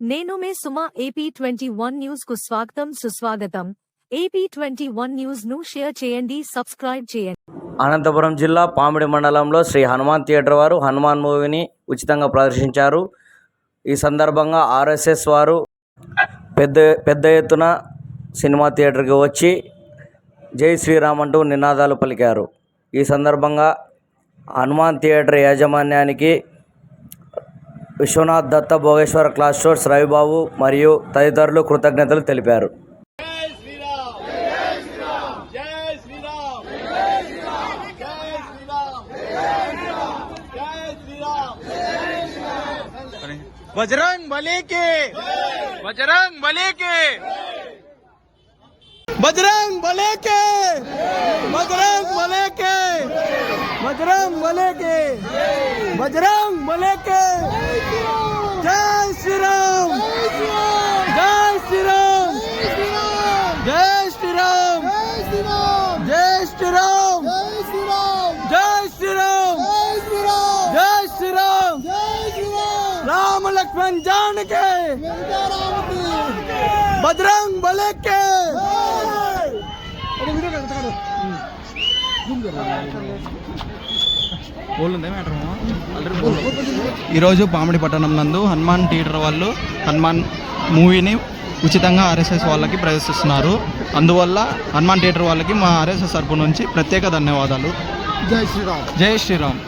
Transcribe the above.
నేను మే Suma AP twenty one న్యూస్కు స్వాగతం సుస్వాగతం. ఏపీ ట్వంటీ వన్ న్యూస్ను షేర్ చేయండి సబ్స్క్రైబ్ చేయండి. అనంతపురం జిల్లా పామిడి మండలంలో శ్రీ హనుమాన్ థియేటర్ వారు హనుమాన్ మూవీని ఉచితంగా ప్రదర్శించారు. ఈ సందర్భంగా ఆర్ఎస్ఎస్ వారు పెద్ద పెద్ద ఎత్తున సినిమా థియేటర్కి వచ్చి జై శ్రీరామ్ అంటూ నినాదాలు పలికారు. ఈ సందర్భంగా హనుమాన్ థియేటర్ యాజమాన్యానికి విశ్వనాథ్ దత్త భోగేశ్వర క్లాస్ స్టోర్స్ రవిబాబు మరియు తదితరులు కృతజ్ఞతలు తెలిపారు జై శ్రీరామ్ జై శ్రీరామ్ జై శ్రీరామ్ జై శ్రీరామ్ జై శ్రీరామ్ జై శ్రీరామ్ बजरंग बली की बजरंग बली की बजरंग बले के बजरंग बले के बजरंग बले के बजरंग बले के జై శ్రీరామ్ శ్రీరామ్ జై శ్రీరామ్ జై శ్రీరామ్ లక్ష్మణ్ జానకే భద్రం బలకే ఈరోజు పామిడి పట్టణం నందు హనుమాన్ థియేటర్ వాళ్ళు హనుమాన్ మూవీని ఉచితంగా ఆర్ఎస్ఎస్ వాళ్ళకి ప్రదర్శిస్తున్నారు. అందువల్ల హనుమాన్ థియేటర్ వాళ్ళకి మా ఆర్ఎస్ఎస్ తరపు నుంచి ప్రత్యేక ధన్యవాదాలు. జై శ్రీరామ్. జై శ్రీరామ్.